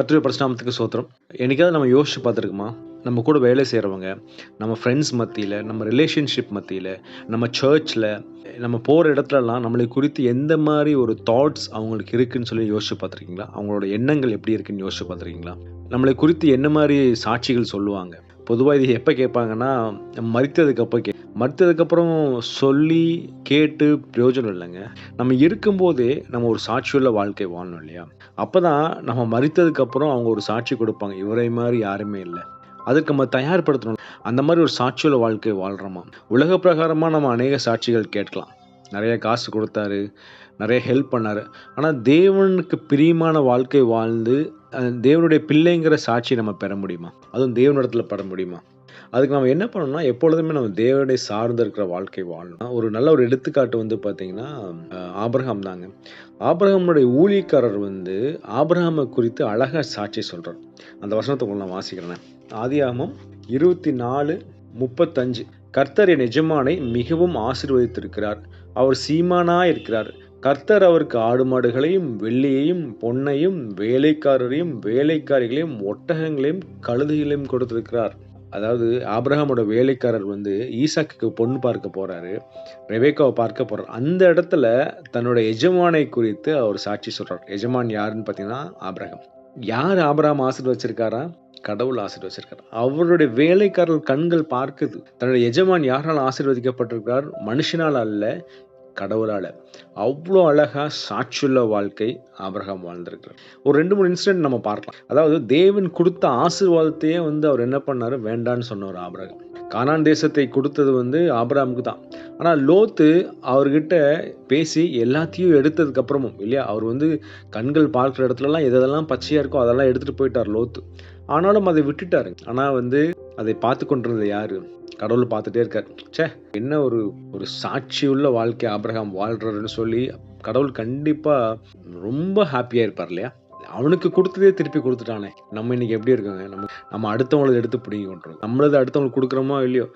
கர்த்தருடைய பரிசுநாமத்துக்கு சோத்திரம் என்றைக்காவது நம்ம யோசிச்சு பார்த்துருக்குமா? நம்ம கூட வேலை செய்கிறவங்க நம்ம ஃப்ரெண்ட்ஸ் மத்தியில் நம்ம ரிலேஷன்ஷிப் மத்தியில் நம்ம சர்ச்சில் நம்ம போகிற இடத்துலலாம் நம்மளை குறித்து எந்த மாதிரி ஒரு தாட்ஸ் அவங்களுக்கு இருக்குன்னு சொல்லி யோசிச்சு பார்த்துருக்கீங்களா? அவங்களோட எண்ணங்கள் எப்படி இருக்குன்னு யோசிச்சு பார்த்துருக்கீங்களா? நம்மளை குறித்து என்ன மாதிரி சாட்சிகள் சொல்லுவாங்க? பொதுவாக இது எப்போ கேட்பாங்கன்னா மறித்ததுக்கப்போ கே மறித்ததுக்கப்புறம் சொல்லி கேட்டு பிரயோஜனம் இல்லைங்க. நம்ம இருக்கும்போதே நம்ம ஒரு சாட்சியுள்ள வாழ்க்கை வாழணும் இல்லையா? அப்போ தான் நம்ம மறித்ததுக்கப்புறம் அவங்க ஒரு சாட்சி கொடுப்பாங்க. இவரை மாதிரி யாருமே இல்லை. அதுக்கு நம்ம தயார்படுத்தணும். அந்த மாதிரி ஒரு சாட்சியுள்ள வாழ்க்கை வாழ்கிறோமா உலக பிரகாரமாக நம்ம அநேக சாட்சிகள் கேட்கலாம். நிறைய காசு கொடுத்தாரு. நிறைய ஹெல்ப் பண்ணார். ஆனால் தேவனுக்கு பிரியமான வாழ்க்கை வாழ்ந்து தேவனுடைய பிள்ளைங்கிற சாட்சி நம்ம பெற முடியுமா? அதுவும் தேவனிடத்தில் பெற முடியுமா? அதுக்கு நம்ம என்ன பண்ணணும்னா எப்பொழுதுமே நம்ம தேவனை சார்ந்து இருக்கிற வாழ்க்கை வாழணும். ஒரு நல்ல ஒரு எடுத்துக்காட்டு வந்து பார்த்தீங்கன்னா ஆபிரகாம் தாங்க. ஆபிரகாமுடைய ஊழியக்காரர் வந்து ஆபிரகாமை குறித்து அழகா சாட்சி சொல்கிறார் அந்த வசனத்தை உங்களை நான் வாசிக்கிறேன். ஆதியாமம் இருபத்தி நாலு முப்பத்தஞ்சு. கர்த்தர் என் எஜமானை மிகவும் ஆசீர்வதித்திருக்கிறார். அவர் சீமானா இருக்கிறார் கர்த்தர் அவருக்கு ஆடு மாடுகளையும் வெள்ளியையும் பொன்னையும் வேலைக்காரரையும் வேலைக்காரிகளையும் ஒட்டகங்களையும் கழுதைகளையும் கொடுத்திருக்கிறார். அதாவது ஆப்ரஹாமோட வேலைக்காரர் வந்து ஈசாக்கு பொண்ணு பார்க்க போறாரு ரெவேக்காவை பார்க்க போறார். அந்த இடத்துல தன்னோட எஜமானை குறித்து அவர் சாட்சி சொல்றார். எஜமான் யாருன்னு பார்த்தீங்கன்னா ஆப்ரஹாம் யார் ஆபராம் ஆசீர்வச்சிருக்காரா? கடவுள் ஆசீர்வச்சிருக்கார். அவருடைய வேலைக்காரர் கண்கள் பார்க்குது. தன்னுடைய எஜமான் யாரால் ஆசீர்வதிக்கப்பட்டிருக்கிறார்? மனுஷனால் அல்ல கடவுளால். அவ்வளோ அழகாக சாட்சியுள்ள வாழ்க்கை ஆபிரகாம் வாழ்ந்திருக்கிறார். ஒரு ரெண்டு மூணு இன்சிடென்ட் நம்ம பார்க்கலாம். அதாவது தேவன் கொடுத்த ஆசீர்வாதத்தையே வந்து அவர் என்ன பண்ணாரு? வேண்டான்னு சொன்னார் ஆபிரகாம். கானான் தேசத்தை கொடுத்தது வந்து ஆபிரகாமுக்கு தான். ஆனால் லோத்து அவர்கிட்ட பேசி எல்லாத்தையும் எடுத்ததுக்கப்புறமும் இல்லையா? அவர் வந்து கண்கள் பார்க்குற இடத்துலலாம் எதெல்லாம் பச்சையாக இருக்கோ அதெல்லாம் எடுத்துகிட்டு போயிட்டார் லோத்து. ஆனாலும் அதை விட்டுட்டாரு. ஆனால் வந்து அதை பார்த்து கொண்டிருந்தது யாரு? கடவுள் பார்த்துட்டே இருக்கார். சே என்ன ஒரு ஒரு சாட்சி உள்ள வாழ்க்கை ஆபிரகாம் வாழ்றாருன்னு சொல்லி கடவுள் கண்டிப்பாக ரொம்ப ஹாப்பியாக இருப்பார் இல்லையா? அவனுக்கு கொடுத்ததே திருப்பி கொடுத்துட்டானே. நம்ம இன்னைக்கு எப்படி இருக்காங்க? நம்ம நம்ம அடுத்தவங்களது எடுத்து பிடிங்கி கொண்டுருவோம் நம்மளது அடுத்தவங்களுக்கு கொடுக்குறோமோ இல்லையோ?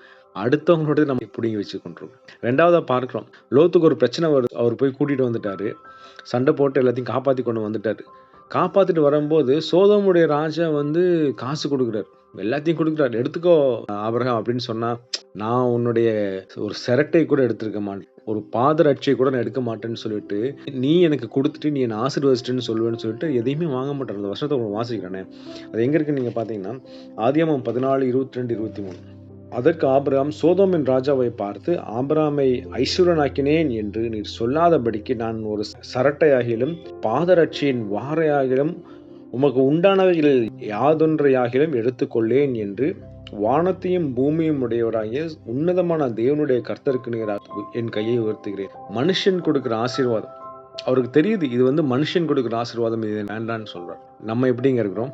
அடுத்தவங்களோட நம்ம பிடிங்கி வச்சு கொண்டுருவோம் ரெண்டாவதாக பார்க்குறோம். லோத்துக்கு ஒரு பிரச்சனை வருது. அவர் போய் கூட்டிகிட்டு வந்துட்டாரு. சண்டை போட்டு எல்லாத்தையும் காப்பாற்றி கொண்டு வந்துட்டார். காப்பாற்றிட்டு வரும்போது சோதமுடைய ராஜா வந்து காசு கொடுக்குறாரு. எல்லாத்தையும் கொடுக்குறாரு எடுத்துக்கோ ஆபரகம் அப்படின்னு சொன்னா நான் உன்னுடைய ஒரு சிரட்டை கூட எடுத்திருக்க மாட்டேன். ஒரு பாதரட்சியை கூட நான் எடுக்க மாட்டேன்னு சொல்லிட்டு நீ எனக்கு கொடுத்துட்டு நீ என்னை ஆசீர்வதிச்சிட்டுன்னு சொல்லுவேன்னு சொல்லிட்டு எதையுமே வாங்க மாட்டேன் அந்த வருஷத்தை உங்களுக்கு வாசிக்கிறானே. அது எங்க இருக்கு நீங்க பாத்தீங்கன்னா ஆதியமம் பதினாலு இருபத்தி ரெண்டு இருபத்தி மூணு அதற்கு ஆபிரகாம் சோதோமின் ராஜாவை பார்த்து ஆபிராமை ஐஸ்வரனாக்கினேன் என்று நீர் சொல்லாதபடிக்கு நான் ஒரு சரட்டையாகிலும் பாதரட்சியின் வாரையாகிலும் உமக்கு உண்டானவைகளில் யாதொன்றையாகிலும் எடுத்துக்கொள்ளேன் என்று வானத்தையும் பூமியும் உடையவராகிய உன்னதமான தேவனுடைய கர்த்தருக்கு நிகராக என் கையை உயர்த்துகிறேன். மனுஷன் கொடுக்குற ஆசீர்வாதம். அவருக்கு தெரியுது இது வந்து மனுஷன் கொடுக்குற ஆசீர்வாதம் இது வேண்டான்னு சொல்றார். நம்ம எப்படிங்க இருக்கிறோம்?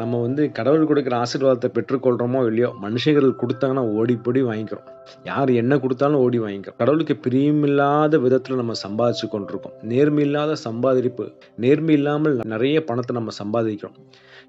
நம்ம வந்து கடவுள் கொடுக்குற ஆசீர்வாதத்தை பெற்றுக்கொள்கிறோமோ இல்லையோ மனுஷங்கள் கொடுத்தாங்கன்னா ஓடி போடி வாங்கிக்கிறோம். யார் என்ன கொடுத்தாலும் ஓடி வாங்கிக்கிறோம். கடவுளுக்கு பிரியமில்லாத விதத்தில் நம்ம சம்பாதிச்சு கொண்டிருக்கோம். நேர்மையில்லாத சம்பாதிப்பு நேர்மை இல்லாமல் நிறைய பணத்தை நம்ம சம்பாதிக்கிறோம்.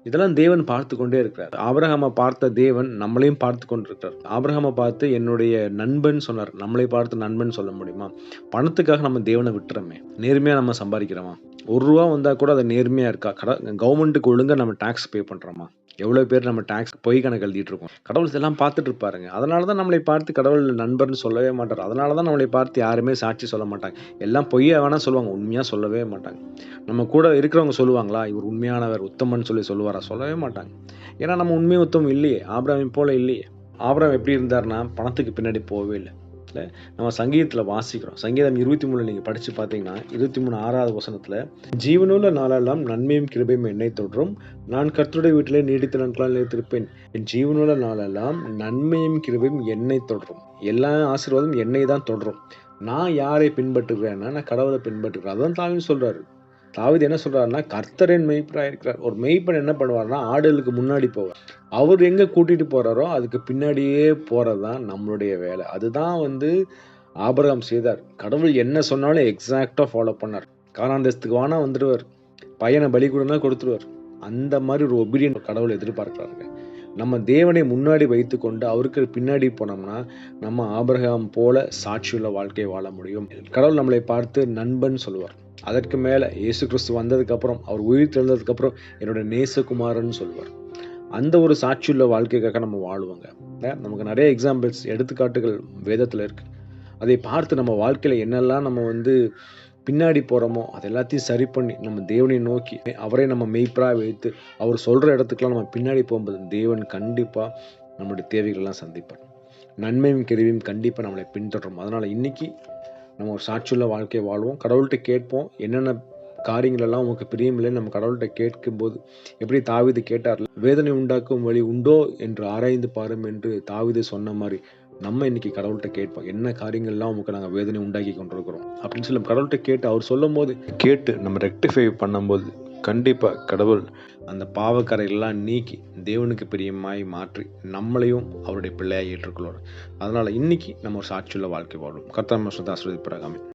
இதெல்லாம் தேவன் பார்த்து கொண்டே இருக்கிறார். ஆபிரகாமை பார்த்த தேவன் நம்மளையும் பார்த்து கொண்டிருக்கிறார். ஆபிரகாமை பார்த்து என்னுடைய நண்பன் சொன்னார். நம்மளை பார்த்து நண்பன் சொல்ல முடியுமா? பணத்துக்காக நம்ம தேவனை விட்டுறோமே. நேர்மையா நம்ம சம்பாதிக்கிறோமா? ஒரு ரூபா வந்தால் கூட அது நேர்மையாக இருக்கா? கட கவர்மெண்ட்டுக்கு ஒழுங்காக நம்ம டேக்ஸ் பே பண்ணுறோமா எவ்வளோ பேர் நம்ம டேக்ஸ் பொய் கணக்கு எழுதிட்டு இருக்கோம். கடவுள் இதெல்லாம் பார்த்துட்டு இருப்பாருங்க. அதனால தான் நம்மளை பார்த்து கடவுள் நண்பர்னு சொல்லவே மாட்டார். அதனால தான் நம்மளை பார்த்து யாருமே சாட்சி சொல்ல மாட்டாங்க. எல்லாம் பொய்யா வேணால் சொல்லுவாங்க. உண்மையாக சொல்லவே மாட்டாங்க. நம்ம கூட இருக்கிறவங்க சொல்லுவாங்களா? இவர் உண்மையானவர் உத்தமன் சொல்லி சொல்லுவாரா? சொல்லவே மாட்டாங்க. ஏன்னா நம்ம உண்மை உத்தமம் இல்லையே. ஆபிரகம் போல இல்லையே. ஆபிரகம் எப்படி இருந்தாருன்னா பணத்துக்கு பின்னாடி போகவே இல்லை. இல்லை நம்ம சங்கீதத்தில் வாசிக்கிறோம். சங்கீதம் இருபத்தி மூணு நீங்கள் படித்து பார்த்தீங்கன்னா இருபத்தி மூணு ஆறாவது வசனத்தில் ஜீவனுள்ள நாளெல்லாம் நன்மையும் கிருபையும் என்னை தொடரும் நான் கர்த்தருடைய வீட்டிலே நீடித்த நாட்களால் நிலைத்திருப்பேன். என் ஜீவனுள்ள நாளெல்லாம் நன்மையும் கிருபையும் என்னை தொடரும் எல்லா ஆசீர்வாதம் என்னை தான் தொடரும் நான் யாரை பின்பற்றுகிறேன்னா நான் கடவுளை பின்பற்றுகிறேன். அதான் தாவின்னு சொல்கிறாரு தாவது என்ன சொல்கிறாருன்னா கர்த்தரின் மெய்ப்பராக இருக்கிறார். ஒரு மெய்ப்பன் என்ன பண்ணுவார்னா ஆடுகளுக்கு முன்னாடி போவார். அவர் எங்கே கூட்டிகிட்டு போகிறாரோ அதுக்கு பின்னாடியே போகிறது தான் நம்மளுடைய வேலை. அதுதான் வந்து ஆபரகம் செய்தார். கடவுள் என்ன சொன்னாலும் எக்ஸாக்டாக ஃபாலோ பண்ணார். காலாந்தேசத்துக்கு வானா வந்துடுவார். பையனை பலி கொடுனா கொடுத்துருவார். அந்த மாதிரி ஒரு ஒபீடியன் கடவுள் எதிர்பார்க்கிறாருங்க. நம்ம தேவனை முன்னாடி வைத்துக்கொண்டு அவருக்கு பின்னாடி போனோம்னா நம்ம ஆபிரகாம் போல சாட்சியுள்ள வாழ்க்கையை வாழ முடியும். கடவுள் நம்மளை பார்த்து நண்பன் சொல்லுவார் அதற்கு மேலே இயேசு கிறிஸ்து வந்ததுக்கப்புறம் அவர் உயிர் தெழுந்ததுக்கப்புறம் என்னோட நேசகுமாரன் சொல்லுவார் அந்த ஒரு சாட்சியுள்ள வாழ்க்கைக்காக நம்ம வாழ்வோங்க. நமக்கு நிறைய எக்ஸாம்பிள்ஸ் எடுத்துக்காட்டுகள் வேதத்தில் இருக்குது அதை பார்த்து நம்ம வாழ்க்கையில் என்னெல்லாம் நம்ம வந்து பின்னாடி போகிறோமோ அது எல்லாத்தையும் சரி பண்ணி நம்ம தேவனை நோக்கி அவரை நம்ம மெய்ப்பராக வைத்து அவர் சொல்கிற இடத்துக்குலாம் நம்ம பின்னாடி போகும்போது தேவன் கண்டிப்பாக நம்மளுடைய தேவைகளெல்லாம் சந்திப்பார். நன்மையும் கருவியும் கண்டிப்பாக நம்மளை பின்தொடரும். அதனால் இன்றைக்கி நம்ம ஒரு சாட்சியுள்ள வாழ்க்கையை வாழ்வோம். கடவுள்கிட்ட கேட்போம். என்னென்ன காரியங்களெல்லாம் உமக்கு பிரியமில்லை நம்ம கடவுள்கிட்ட கேட்கும்போது எப்படி தாவீது கேட்டார்ல வேதனை உண்டாக்கும் வழி உண்டோ என்று ஆராய்ந்து பாரும் என்று தாவீது சொன்ன மாதிரி நம்ம இன்னைக்கு கடவுள்கிட்ட கேட்போம் என்ன காரியங்கள்லாம் உங்களுக்கு நாங்கள் வேதனை உண்டாக்கி கொண்டிருக்கிறோம் அப்படின்னு சொல்லி கடவுள்கிட்ட கேட்டு அவர் சொல்லும் போது கேட்டு நம்ம ரெக்டிஃபை பண்ணும்போது கண்டிப்பாக கடவுள் அந்த பாவக்கரையெல்லாம் நீக்கி தேவனுக்கு பிரியமாய் மாற்றி நம்மளையும் அவருடைய பிள்ளையாக ஏற்றுக்கொள்வார். அதனால் இன்னைக்கு நம்ம ஒரு சாட்சியுள்ள வாழ்க்கை வாழும். கர்த்தா ஆசிரியர் பிறகாமே